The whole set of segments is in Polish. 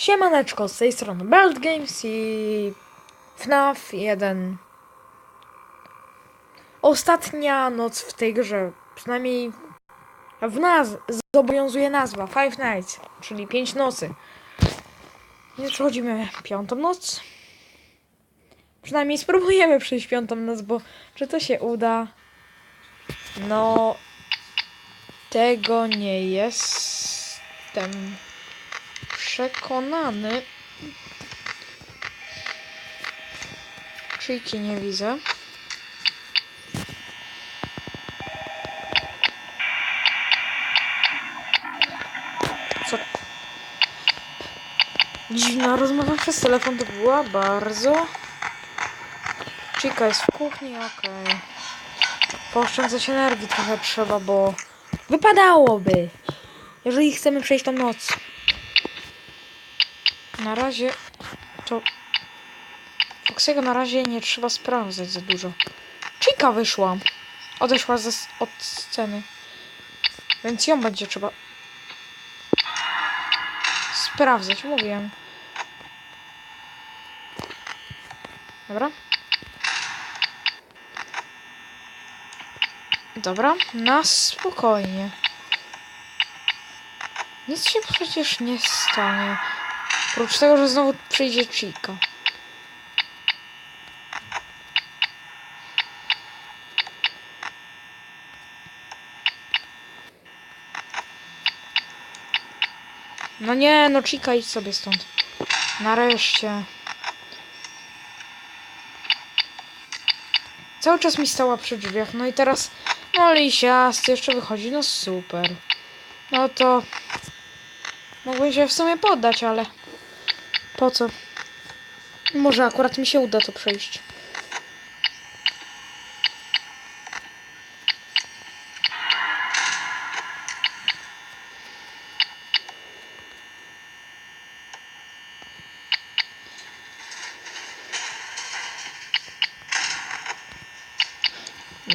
Siemaneczko, z tej strony Belt Games i FNAF 1. Ostatnia noc w tej grze, przynajmniej w nas zobowiązuje nazwa Five Nights, czyli 5 nocy. Więc przechodzimy piątą noc. Przynajmniej spróbujemy przejść piątą noc, bo czy to się uda? No, tego nie jestem przekonany. Czyjki nie widzę. Co? Dziwna rozmowa przez telefon to była bardzo. Chica jest w kuchni, okej. Pooszczędzać energii trochę trzeba, bo wypadałoby, jeżeli chcemy przejść tą noc. Na razie to Foxiego na razie nie trzeba sprawdzać za dużo. Chica wyszła. Odeszła ze, od sceny. Więc ją będzie trzeba sprawdzać, mówiłem. Dobra. Dobra, na spokojnie. Nic się przecież nie stanie. Oprócz tego, że znowu przyjdzie Chica. No nie, no Chica idź sobie stąd. Nareszcie. Cały czas mi stała przy drzwiach, no i teraz... No lisiast jeszcze wychodzi, no super. No to... Mogłem się w sumie poddać, ale... Po co? Może akurat mi się uda to przejść.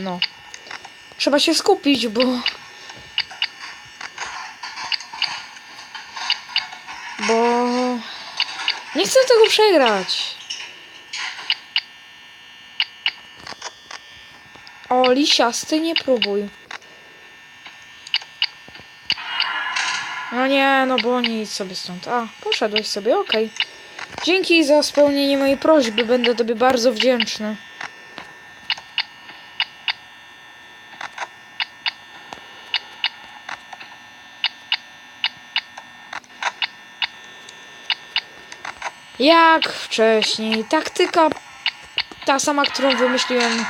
No. Trzeba się skupić, bo... Chcę tego przegrać. O, lisiasty, nie próbuj. No nie, no bo nie idź sobie stąd. A, poszedłeś sobie, okej. Dzięki za spełnienie mojej prośby, będę tobie bardzo wdzięczny. Jak wcześniej. Taktyka ta sama, którą wymyśliłem,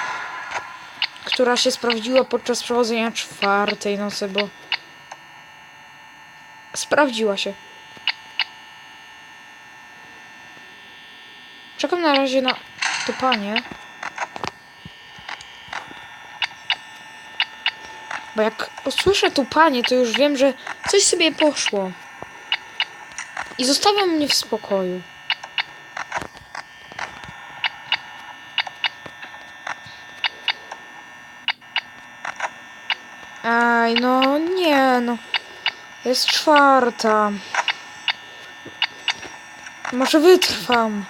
która się sprawdziła podczas przechodzenia czwartej nocy, bo sprawdziła się. Czekam na razie na to panie. Bo jak usłyszę tu panie, to już wiem, że coś sobie poszło. I zostawiam mnie w spokoju. Aj, no nie, no. Jest czwarta. Może wytrwam.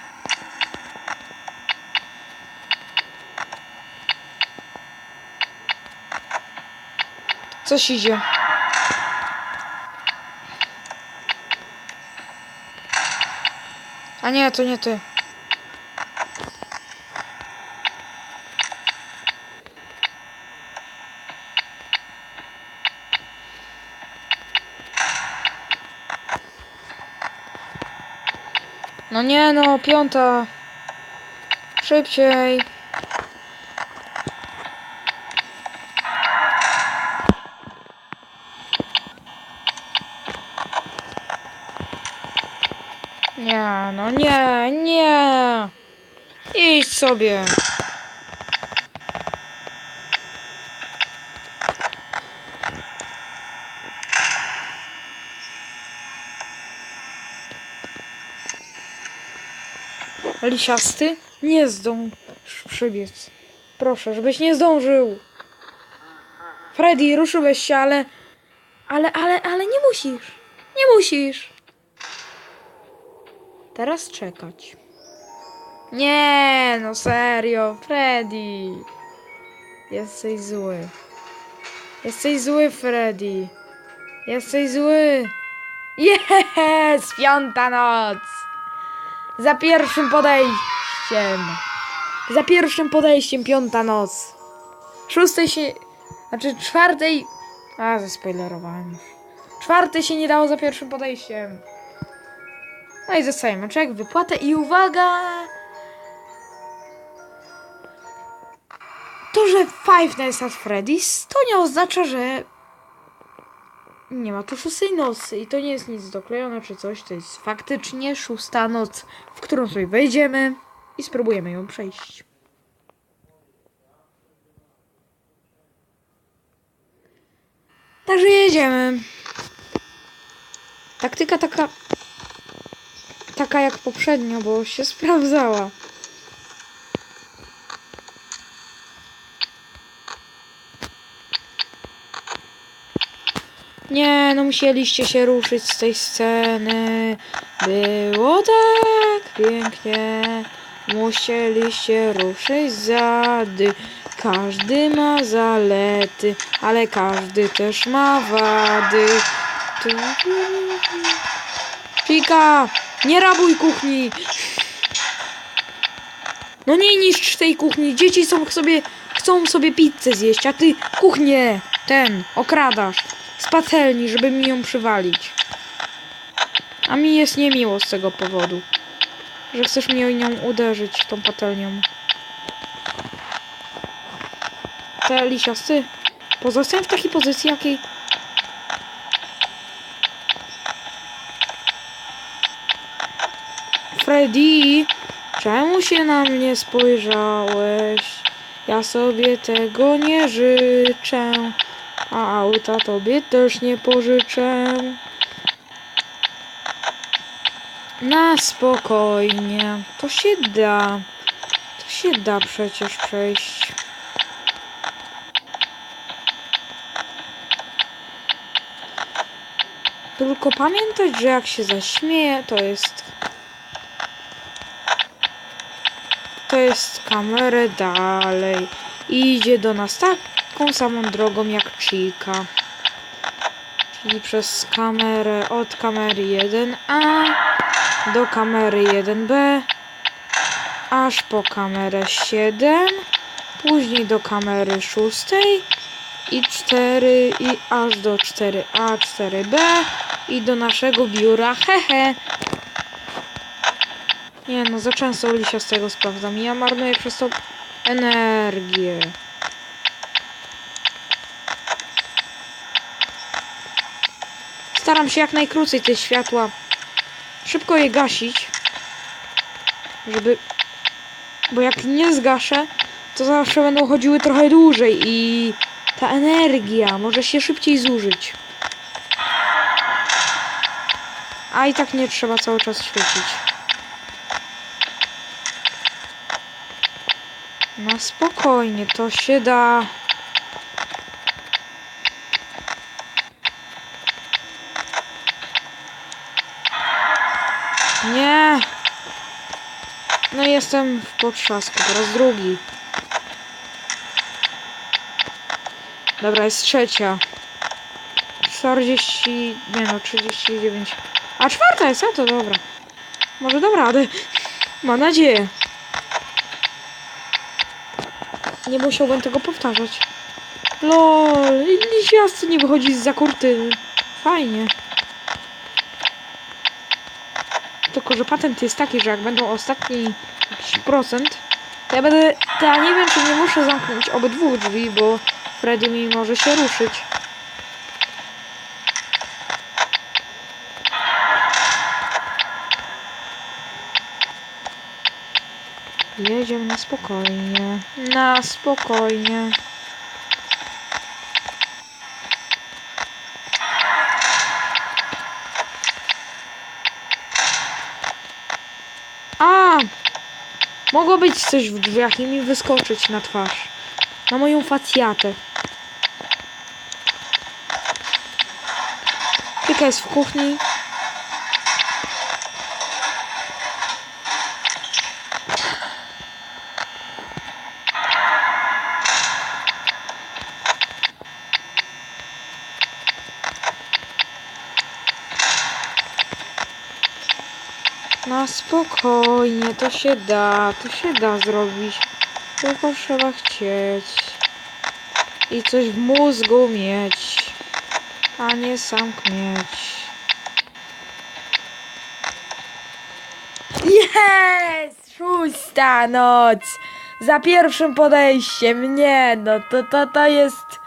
Coś idzie. A nie, to nie ty. No nie no, piąta. Szybciej. Nie, no nie, nie. Idź sobie. Lisiasty, nie zdąż przybiec. Proszę, żebyś nie zdążył. Freddy, ruszyłeś się, ale... Ale, ale, ale nie musisz. Nie musisz. Teraz czekać. Nie, no serio, Freddy. Jesteś zły. Jesteś zły, Freddy. Jesteś zły. Jest! Piąta noc! Za pierwszym podejściem. Za pierwszym podejściem piąta noc. Szóstej się... Znaczy czwartej... A, zaspoilerowałem już. Czwartej się nie dało za pierwszym podejściem. No i zostajemy. Czek, wypłatę i uwaga! To, że Five Nights at Freddy's, to nie oznacza, że nie ma tu szóstej nocy i to nie jest nic doklejone czy coś, to jest faktycznie szósta noc, w którą sobie wejdziemy i spróbujemy ją przejść. Także jedziemy. Taktyka taka taka jak poprzednio, bo się sprawdzała. Nie, no musieliście się ruszyć z tej sceny. Było tak pięknie. Musieliście ruszyć zady. Każdy ma zalety, ale każdy też ma wady. Pika! Nie rabuj kuchni! No nie niszcz tej kuchni. Dzieci są sobie, chcą sobie pizzę zjeść, a ty kuchnię ten okradasz z patelni, żeby mi ją przywalić. A mi jest niemiło z tego powodu, że chcesz mnie nią uderzyć, tą patelnią. Te lisiasty, pozostań w takiej pozycji, jakiej... Freddy, czemu się na mnie spojrzałeś? Ja sobie tego nie życzę, a auta tobie też nie pożyczę. Na spokojnie, to się da. To się da przecież przejść. Tylko pamiętać, że jak się zaśmieje, to jest to jest kamerę dalej. Idzie do nas taką samą drogą jak Chica. Czyli przez kamerę, od kamery 1A do kamery 1B, aż po kamerę 7, później do kamery 6 i 4 i aż do 4A, 4B i do naszego biura. Hehe. Nie no, za często lisia z tego sprawdzam. Ja marnuję przez to energię. Staram się jak najkrócej te światła szybko je gasić, żeby... Bo jak nie zgaszę, to zawsze będą chodziły trochę dłużej i ta energia może się szybciej zużyć. A i tak nie trzeba cały czas świecić. Na spokojnie, to się da. Nie. No jestem w potrzasku, po raz drugi. Dobra, jest trzecia. 40, nie no, 39. A czwarta jest, a to dobra. Może dam radę. Mam nadzieję. Nie musiałbym tego powtarzać. LOL, lisiasty nie wychodzi z za kurtyny. Fajnie. Tylko, że patent jest taki, że jak będą ostatni jakiś procent, to ja będę... To ja nie wiem, czy nie muszę zamknąć obydwu drzwi, bo Freddy mi może się ruszyć. Jedziemy na spokojnie. Na spokojnie. A! Mogło być coś w drzwiach i mi wyskoczyć na twarz. Na moją facjatę. Pika jest w kuchni. Na spokojnie, to się da, to się da zrobić. Tylko trzeba chcieć. I coś w mózgu mieć, a nie sam kmieć. Jest! Szósta noc! Za pierwszym podejściem, nie no, to, to, to jest